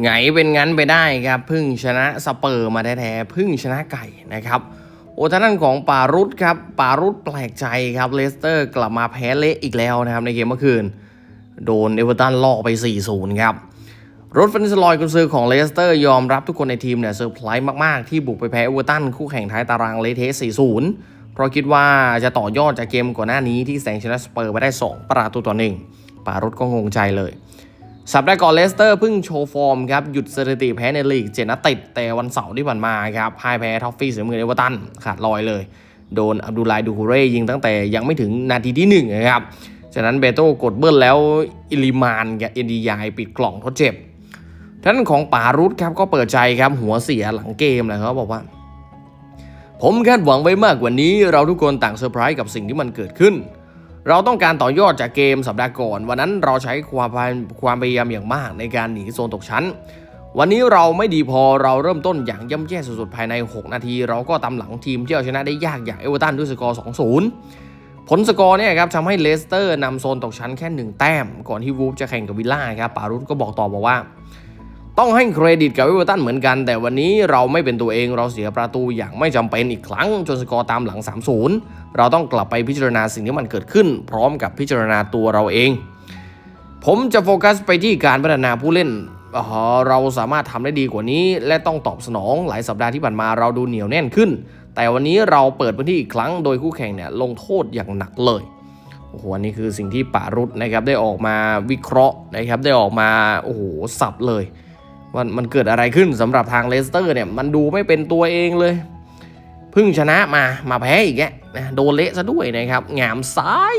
ไงเป็นงั้นไปได้ครับพึ่งชนะสเปอร์มาแท้ๆพึ่งชนะไก่นะครับ โอ้ท่านของปารุตครับปารุตแปลกใจครับเลสเตอร์กลับมาแพ้เละอีกแล้วนะครับในเกมเมื่อคืน โดนเอเวอร์ตันลอกไป 4-0 ครับรถฟันสลอยกุนซือของเลสเตอร์ยอมรับทุกคนในทีมเนี่ยเซอร์ไพรส์มาก ๆ ที่บุกไปแพ้เอเวอร์ตันคู่แข่งท้ายตารางเลเทะ4-0 เพราะคิดว่าจะต่อยอดจากเกมก่อนหน้านี้ที่แสงชนะสเปอร์ไปได้ 2 ประตูต่อหนึ่งปารถก็งงใจเลย สัปดาห์ก่อนเลสเตอร์เพิ่งโชว์ฟอร์มครับหยุดสถิติแพ้ในลีกเจ็ดนัดติดแต่วันเสาร์ที่ผ่านมาครับพ่ายแพ้ท็อฟฟี่เสมอเอเวอร์ตันขาดลอยเลย โดนอับดุลไลดูฮูเร่ยิงตั้งแต่ยังไม่ถึงนาทีที่หนึ่งนะครับ จากนั้นเบโต้กดเบิ้ลแล้วอิลิมานกับเอ็นดียายปิดกล่องทดเจ็บท่านของปารุตครับก็เปิดใจครับหัวเสียหลังเกมเลยเขาบอกว่า ผมคาดหวังไว้มากกว่านี้เราทุกคนต่างเซอร์ไพรส์กับสิ่งที่มันเกิดขึ้น เราต้องการต่อยอดจากเกมสัปดาห์ก่อน วันนั้นเราใช้ความพยความพยายามอย่างมากในการหนีโซนตกชั้น วันนี้เราไม่ดีพอเราเริ่มต้นอย่างย่ำแย่สุดๆภายใน 6 นาที เราก็ตามหลังทีมที่เอาชนะได้ยากอย่างเอเวอร์ตันด้วยสกอร์ 2-0 ผลสกอร์เนี่ยครับทำให้เลสเตอร์นำโซนตกชั้นแค่ 1 แต้ม ก่อนที่วูฟจะแข่งกับวิลล่าครับปารุตก็บอกต่อบอกว่า ต้องให้เครดิตกับเอเวอร์ตันเหมือนกัน แต่วันนี้เราไม่เป็นตัวเองเราเสียประตูอย่างไม่จำเป็นอีกครั้ง จนสกอร์ตามหลัง 3-0 เราต้องกลับไปพิจารณาสิ่งที่มันเกิดขึ้น พร้อมกับพิจารณาตัวเราเอง ผมจะโฟกัสไปที่การพัฒนาผู้เล่นเออเราสามารถทำได้ดีกว่านี้ และต้องตอบสนองหลายสัปดาห์ที่ผ่านมาเราดูเหนียวแน่นขึ้น แต่วันนี้เราเปิดพื้นที่อีกครั้งโดยคู่แข่งเนี่ยลงโทษอย่างหนักเลยโอ้โหอันนี้คือสิ่งที่ปารุตนะครับได้ออกมาวิเคราะห์นะครับได้ออกมาโอ้โหสับเลย ว่ามันเกิดอะไรขึ้นสำหรับทางเลสเตอร์เนี่ยมันดูไม่เป็นตัวเองเลยเพิ่งชนะมามาแพ้อีกแกนะโดนเละซะด้วยนะครับงามซ้าย